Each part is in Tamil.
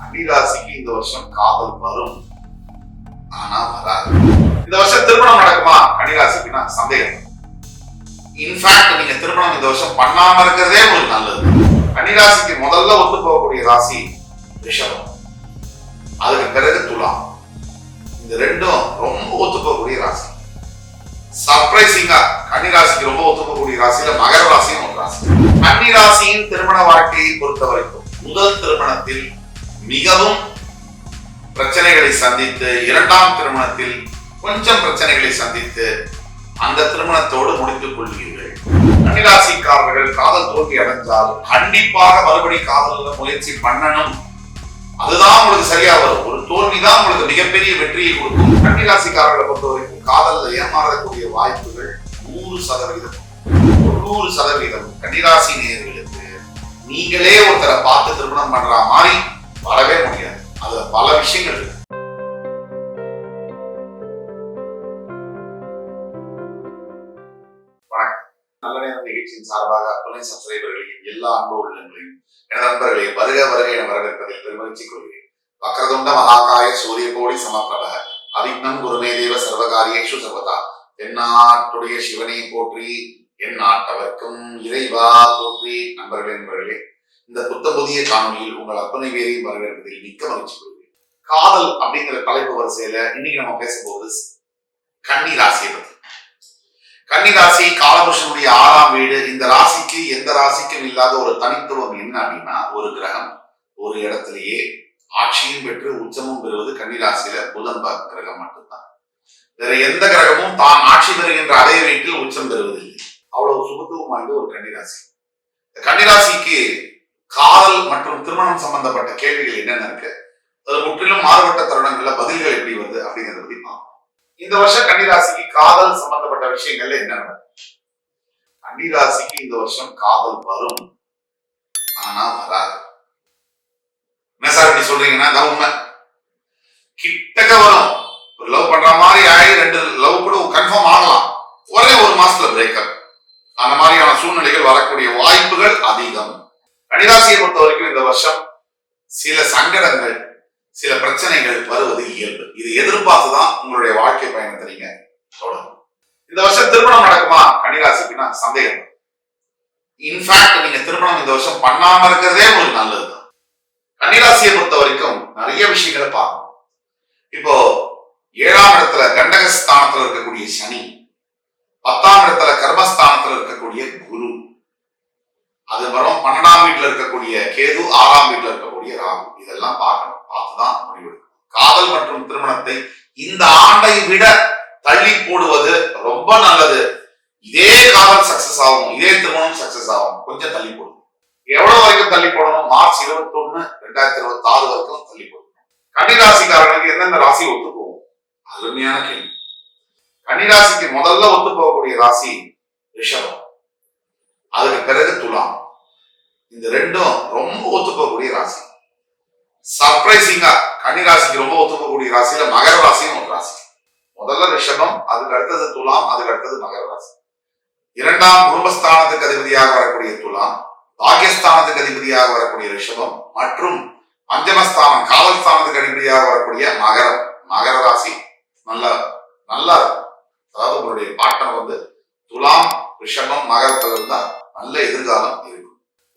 கன்னிராசிக்கு இந்த வருஷம் காதல் வரும். ஆனா வராது. இந்த வருஷம் திருமணம் நடக்குமா? கன்னிராசிக்குன்னா சந்தேகம். இன்ஃபேக்ட் நீங்க திருமணம் இந்த வருஷம் பண்ணாம இருக்கிறதே உங்களுக்கு நல்லது. கன்னிராசிக்கு முதல்ல ஒத்து போகக்கூடிய ராசி ரிஷபம். அதுக்கு பிறகு துலாம். இந்த ரெண்டும் ரொம்ப ஒத்து போகக்கூடிய ராசி. சர்ப்ரைசிங்கா கன்னிராசிக்கு ரொம்ப ஒத்து போகக்கூடிய ராசியில மகர ராசியும் ஒரு ராசி. கன்னிராசியின் திருமண வாழ்க்கையை பொறுத்த வரைக்கும் முதல் திருமணத்தில் மிகவும் பிரச்சனைகளை சந்தித்து இரண்டாம் திருமணத்தில் கொஞ்சம் பிரச்சனைகளை சந்தித்து அந்த திருமணத்தோடு முடித்துக் கொள்வீர்கள். கன்னிராசிக்காரர்கள் காதல் தோல்வி அடைஞ்சால் கண்டிப்பாக மறுபடி காதல முயற்சி பண்ணணும். அதுதான் உங்களுக்கு சரியா வரும். ஒரு தோல்வி தான் உங்களுக்கு மிகப்பெரிய வெற்றியை கொடுக்கும். கன்னிராசிக்காரர்களை பொறுத்த வரைக்கும் காதலில் ஏமாறக்கூடிய வாய்ப்புகள் நூறு சதவீதம். தொண்ணூறு சதவீதம். கன்னிராசி நேர்களுக்கு நீங்களே ஒருத்தரை பார்த்து திருமணம் பண்ற மாதிரி வரவே முடியாது. அதுல பல விஷயங்கள் இருக்கு. நல்ல நேரம் நிகழ்ச்சியின் சார்பாக துணை சப்ஸ்கிரைபர்களையும் எல்லா அன்பு உள்ளங்களையும் எனது நண்பர்களையும் வருக வருக என வரவேற்பதில் பெருமகிழ்ச்சி கொள்கிறேன். வக்கரதுண்ட மகாகாய சூரிய கோடி சமப்பிரப அவிக்னம் குருமே தேவ சர்வகாரியேஷு சர்வதா. தென்னாட்டுடைய சிவனை போற்றி என் நாட்டவர்க்கும் இறைவா போற்றி. நண்பர்களே நண்பர்களே இந்த புத்த புதிய காணொலியில் உங்கள் அத்தனை பேரையும் வரவேற்பதில் மிக்க மகிழ்ச்சி கொள்கிறேன். காதல் அப்படிங்கிற தலைப்பு வரிசையில இன்னைக்கு நம்ம பேசும்போது கன்னி ராசியை பற்றி கன்னி ராசி காலபுருஷனுடைய ஆறாம் வீடு இந்த ராசிக்கு எந்த ராசிக்கும் இல்லாத ஒரு தனித்துவம் என்ன அப்படின்னா ஒரு கிரகம். ஒரு இடத்திலேயே ஆட்சியும் பெற்று உச்சமும் பெறுவது கன்னி ராசியில புதன் கிரகம் மட்டும்தான். வேற எந்த கிரகமும் தான் ஆட்சி பெறுகின்ற அதே வீட்டில் உச்சம் பெறுவதில்லை. அவ்வளவு சுபத்துவம் வாய்ந்த ஒரு கன்னிராசி இந்த கன்னிராசிக்கு காதல் மற்றும் திருமணம் சம்பந்தப்பட்ட கேள்விகள் என்னென்ன இருக்கு? அது முற்றிலும் மாறுபட்ட தருணங்கள்ல பதில்கள் எப்படி வருது அப்படிங்கிறத பத்தி பார்ப்போம். இந்த வருஷம் கன்னிராசிக்கு காதல் சம்பந்தப்பட்ட விஷயங்கள்ல என்ன கன்னிராசிக்கு இந்த வருஷம் காதல் வரும். ஆனா வராது. என்ன சார் இப்படி சொல்றீங்கன்னா அதான் உண்மை. கிட்டக்க வரும். ஒரு லவ் பண்ற மாதிரி ஆகி ரெண்டு லவ் கூட கன்ஃபார்ம் ஆகலாம். ஒரே ஒரு மாசத்துல பிரேக்கப் அந்த மாதிரியான சூழ்நிலைகள் வரக்கூடிய வாய்ப்புகள் அதிகம். கணிராசியை பொறுத்த வரைக்கும் இந்த வருஷம் சில சங்கடங்கள் சில பிரச்சனைகள் வருவது இயல்பு. இது எதிர்பார்த்து தான் உங்களுடைய வாழ்க்கை பயணத்தை நீங்க தொடரும் இந்த வருஷம் திருமணம் நடக்குமா? கணிராசிக்குன்னா சந்தேகம். இன்ஃபேக்ட் நீங்க திருமணம் இந்த வருஷம் பண்ணாம இருக்கிறதே உங்களுக்கு நல்லதுதான் கன்னிராசியை பொறுத்த வரைக்கும் நிறைய விஷயங்களை பார்க்கணும். இப்போ ஏழாம் இடத்துல கண்டகஸ்தானத்துல இருக்கக்கூடிய சனி பத்தாம் இடத்துல கர்மஸ்தானத்துல இருக்கக்கூடிய குரு. வரும். பன்னெண்டாம் வீட்டுல இருக்கக்கூடிய கேது ஆறாம் வீட்டுல இருக்கக்கூடிய ராகு. இதெல்லாம் பார்க்கணும். பார்த்துதான் முடிவெடுக்கணும் காதல் மற்றும் திருமணத்தை இந்த ஆண்டை விட தள்ளி போடுவது ரொம்ப நல்லது. இதே காதல் சக்சஸ் ஆகும். இதே திருமணம் சக்சஸ் ஆகும். கொஞ்சம் தள்ளி போடுங்க. எவ்வளவு வரைக்கும் தள்ளி போடணும்? மார்ச் இருபத்தி ஒண்ணு ரெண்டாயிரத்தி இருபத்தி ஆறு வரைக்கும் தள்ளி போடணும். கன்னிராசிக்காரர்களுக்கு எந்தெந்த ராசி ஒத்து போகும் அருமையான கேள்வி. கன்னிராசிக்கு முதல்ல ஒத்து போகக்கூடிய ராசி ரிஷபம். அதுக்கு பிறகு துலாம். இந்த ரெண்டும் ரொம்ப ஒத்துப்பக்கூடிய ராசி. சர்ப்ரைசிங்கா கன்னிராசிக்கு ரொம்ப ஒத்துக்கக்கூடிய ராசியில மகர ராசியும் ஒரு ராசி. முதல்ல ரிஷபம் அதுக்கு அடுத்தது துலாம் அதுக்கு அடுத்தது மகர ராசி. இரண்டாம் குடும்பஸ்தானத்துக்கு அதிபதியாக வரக்கூடிய துலாம் பாகியஸ்தானத்துக்கு அதிபதியாக வரக்கூடிய ரிஷபம் மற்றும் பஞ்சமஸ்தானம் காவல்ஸ்தானத்துக்கு அதிபதியாக வரக்கூடிய மகரம். மகர ராசி நல்ல நல்லா இருக்கும். அதாவது உங்களுடைய பாட்டம் வந்து துலாம் ரிஷபம் மகரத்துல இருந்தா நல்ல எதிர்காலம் இருக்கும்.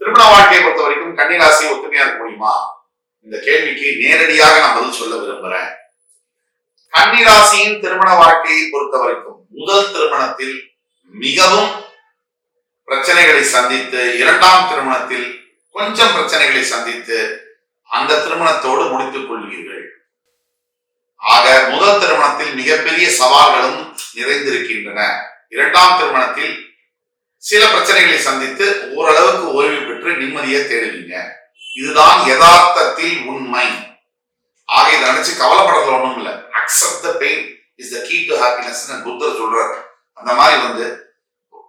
திருமண வாழ்க்கையை பொறுத்த வரைக்கும் கன்னிராசி ஒத்துமையா இருக்க முடியுமா? இந்த கேள்விக்கு நேரடியாக நான் பதில் சொல்ல விரும்புறேன். கன்னிராசியின் திருமண வாழ்க்கையை பொறுத்த வரைக்கும் முதல் திருமணத்தில் மிகவும் பிரச்சனைகளை சந்தித்து இரண்டாம் திருமணத்தில் கொஞ்சம் பிரச்சனைகளை சந்தித்து அந்த திருமணத்தோடு முடித்துக் கொள்வீர்கள். ஆக முதல் திருமணத்தில் மிகப்பெரிய சவால்களும் நிறைந்திருக்கின்றன. இரண்டாம் திருமணத்தில் சில பிரச்சனைகளை சந்தித்து ஓரளவுக்கு ஓய்வு பெற்று நிம்மதியை தேடுவீங்க. இதுதான் யதார்த்தத்தில் உண்மை. ஆக இதை நினைச்சு கவலைப்படுறதுல ஒண்ணும் இல்லை. Accept the pain is the key to happiness புத்தர் சொல்றாரு. அந்த மாதிரி வந்து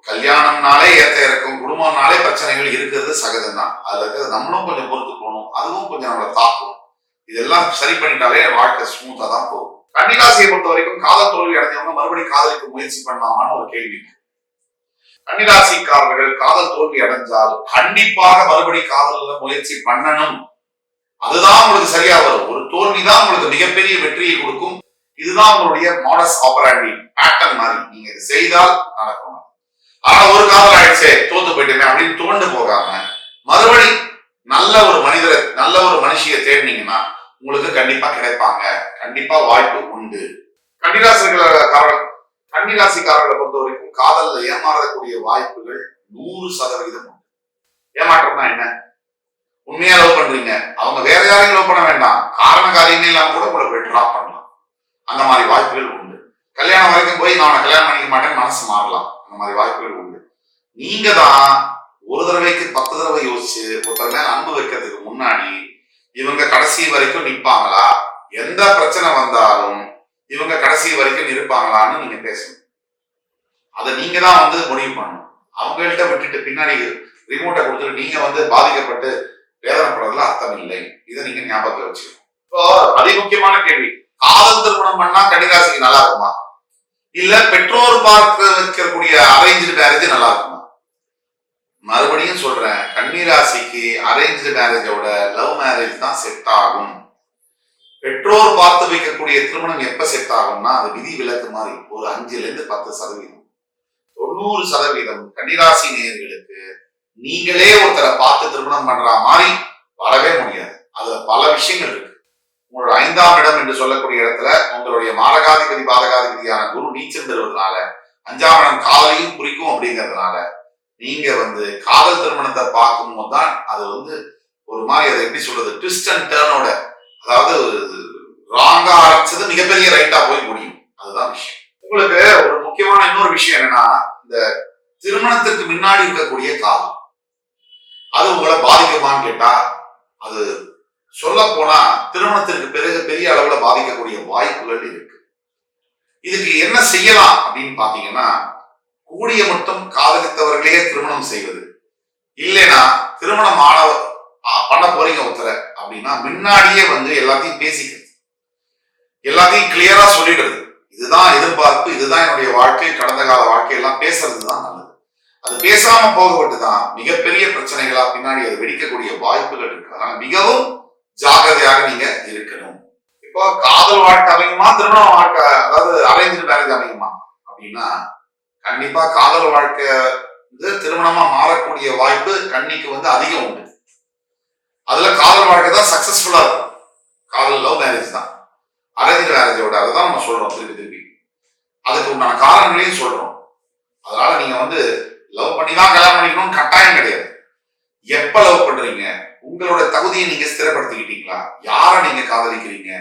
கல்யாணம்னாலே ஏத்த இறக்கும் குடும்பம்னாலே பிரச்சனைகள் இருக்கிறது சகஜம் தான் அதுல இருக்கிறது நம்மளும் கொஞ்சம் பொறுத்து போகணும் அதுவும் கொஞ்சம் நம்மளை தாக்கும். இதெல்லாம் சரி பண்ணிட்டாலே வாழ்க்கை ஸ்மூத்தா தான் போகும். கன்னிராசியை பொறுத்த வரைக்கும் காதல் தோல்வி அடைஞ்சவங்க மறுபடியும் காதலுக்கு முயற்சி பண்ணலாமான்னு ஒரு கேள்வி. கன்னிராசிக்காரர்கள் காதல் தோல்வி அடைஞ்சால் கண்டிப்பாக மறுபடி காதல்ல முயற்சி பண்ணணும். அதுதான் உங்களுக்கு சரியா வரும். ஒரு தோல்வி தான் உங்களுக்கு மிகப்பெரிய வெற்றியை கொடுக்கும். இதுதான் உங்களுடைய மாடஸ் ஆபராண்டி பேட்டர்ன் மாதிரி. நீங்க இது செய்தால் நடக்கும். ஆனா ஒரு காதல் ஆயிடுச்சே தோத்து போயிட்டேன் அப்படின்னு தோண்டு போகாம மறுபடி நல்ல ஒரு மனிதரை நல்ல ஒரு மனுஷியை தேடினீங்கன்னா உங்களுக்கு கண்டிப்பா கிடைப்பாங்க. கண்டிப்பா வாய்ப்பு உண்டு. கன்னிராசிக்காரர்கள் கன்னிராசிக்காரர்களை பொறுத்த வரைக்கும் காதல்ல ஏமாறக்கூடிய வாய்ப்புகள் நூறு சதவீதம் உண்டு. ஏமாற்றம்னா என்ன? உண்மையா லவ் பண்றீங்க. அவங்க வேற யாரையும் லவ் பண்ண வேண்டாம். காரண காரியமே இல்லாம கூட உங்களை ட்ராப் பண்ணலாம். அந்த மாதிரி வாய்ப்புகள் உண்டு. கல்யாணம் வரைக்கும் போய் நான் கல்யாணம் பண்ணிக்க மாட்டேன்னு மனசு மாறலாம். அந்த மாதிரி வாய்ப்புகள் உண்டு. நீங்க தான் ஒரு தடவைக்கு பத்து தடவை யோசிச்சு ஒருத்தர் மேல அன்பு வைக்கிறதுக்கு முன்னாடி இவங்க கடைசி வரைக்கும் நிற்பாங்களா எந்த பிரச்சனை வந்தாலும் இவங்க கடைசி வரைக்கும் இருப்பாங்களான்னு நீங்க பேசணும். அதை நீங்க தான் வந்து முடிவு பண்ணணும். அவங்கள்ட்ட விட்டுட்டு பின்னாடி ரிமோட்டை கொடுத்துட்டு நீங்க வந்து பாதிக்கப்பட்டு வேதனைப்படுறதுல அர்த்தம் இல்லை. இதை நீங்க ஞாபகத்துல வச்சுக்கணும். இப்போ அதி முக்கியமான கேள்வி. காதல் திருமணம் பண்ணா கன்னிராசிக்கு நல்லா இருக்குமா? இல்ல பெற்றோர் பார்க்க வைக்கக்கூடிய அரேஞ்சு மேரேஜ் நல்லா இருக்குமா? மறுபடியும் சொல்றேன் கன்னிராசிக்கு அரேஞ்சு மேரேஜோட லவ் மேரேஜ் தான் செட் ஆகும். பெற்றோர் பார்த்து வைக்கக்கூடிய திருமணம் எப்ப செட் ஆகும்னா அது விதி விலக்கு மாதிரி ஒரு அஞ்சுல இருந்து பத்து சதவீதம். தொண்ணூறு சதவீதம் கன்னிராசி நேயர்களுக்கு நீங்களே ஒருத்தரை பார்த்து திருமணம் பண்ற மாதிரி வரவே முடியாது. அதுல பல விஷயங்கள் இருக்கு. உங்களோட ஐந்தாம் இடம் என்று சொல்லக்கூடிய இடத்துல உங்களுடைய மாரகாதிபதி பாதகாதிபதியான குரு நீச்சல் பெறுவதனால அஞ்சாம் இடம் காதலையும் குறிக்கும் அப்படிங்கிறதுனால நீங்க வந்து காதல் திருமணத்தை பார்க்கும்போது தான் அது வந்து ஒரு மாதிரி அதை எப்படி சொல்றது ட்விஸ்ட் அண்ட் டேர்னோட அதாவது ராங்கா ஆரம்பிச்சது மிகப்பெரிய ரைட்டா போய் முடியும். அதுதான் விஷயம். உங்களுக்கு ஒரு முக்கியமான இன்னொரு விஷயம் என்னன்னா இந்த திருமணத்திற்கு முன்னாடி இருக்கக்கூடிய காலம். அது உங்களை பாதிக்குமான்னு கேட்டா அது சொல்ல போனா திருமணத்திற்கு பிறகு பெரிய அளவுல பாதிக்கக்கூடிய வாய்ப்புகள் இருக்கு. இதுக்கு என்ன செய்யலாம் அப்படின்னு பாத்தீங்கன்னா கூடிய மட்டும் காதலித்தவர்களே திருமணம் செய்வது. இல்லைன்னா திருமணம் ஆனவ பண்ண போறீங்க ஒருத்தரை அப்படின்னா முன்னாடியே வந்து எல்லாத்தையும் பேசிக்கிறது. எல்லாத்தையும் கிளியரா சொல்லிடுறது. இதுதான் எதிர்பார்ப்பு இதுதான் என்னுடைய வாழ்க்கை கடந்த கால வாழ்க்கையெல்லாம் பேசுறது தான் நல்லது. அது பேசாம போகப்பட்டு தான் மிகப்பெரிய பிரச்சனைகளா பின்னாடி அது வெடிக்கக்கூடிய வாய்ப்புகள் இருக்கு. அதனால மிகவும் ஜாகிரதையாக நீங்க இருக்கணும். இப்போ காதல் வாழ்க்கை அமையுமா திருமண வாழ்க்கை அதாவது அரேஞ்ச் மேரேஜ் அமையுமா அப்படின்னா கண்டிப்பா காதல் வாழ்க்கை வந்து திருமணமா மாறக்கூடிய வாய்ப்பு கண்ணிக்கு வந்து அதிகம் உண்டு. அதுல காதல் வாழ்க்கை தான் சக்சஸ்ஃபுல்லா இருக்கும் காதல் லவ் மேரேஜ் தான் அரேஞ்ச் மேரேஜோட அதை தான் நம்ம சொல்றோம் திருப்பி திருப்பி அதுக்கு உண்டான காரணங்களையும் சொல்றோம். அதனால நீங்க வந்து லவ் பண்ணி தான் கல்யாணம் பண்ணிக்கணும்னு கட்டாயம் கிடையாது. எப்ப லவ் பண்றீங்க? உங்களோட தகுதியை நீங்க ஸ்திரப்படுத்திக்கிட்டீங்களா? யாரை நீங்க காதலிக்கிறீங்க?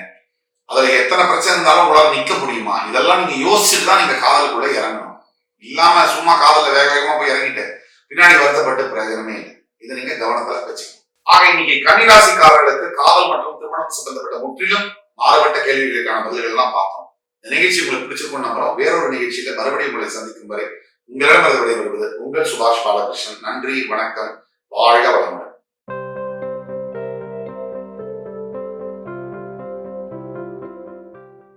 அதுல எத்தனை பிரச்சனை இருந்தாலும் உங்களால நிக்க முடியுமா? இதெல்லாம் நீங்க யோசிச்சுட்டு தான் நீங்க காதலுக்குள்ள இறங்கணும். இல்லாம சும்மா காதல வேக வேகமா போய் இறங்கிட்டு பின்னாடி வருத்தப்பட்டு பிரயோஜனமே இல்லை. இதை நீங்க கவனத்துல வச்சுக்கணும். ஆக இன்னைக்கு கன்னிராசிக்காரர்களுக்கு காதல் மற்றும் திருமணம் சம்பந்தப்பட்ட முற்றிலும் மாறுபட்ட கேள்விகளுக்கான பதில்கள் எல்லாம் பார்த்தோம். இந்த நிகழ்ச்சி உங்களுக்கு பிடிச்சிருக்கும் நம்புறோம். வேறொரு நிகழ்ச்சியில மறுபடியும் உங்களை சந்திக்கும் வரை உங்களிடம் வருவது உங்கள் சுபாஷ் பாலகிருஷ்ணன். நன்றி வணக்கம் வாழ்க வளமுடன்.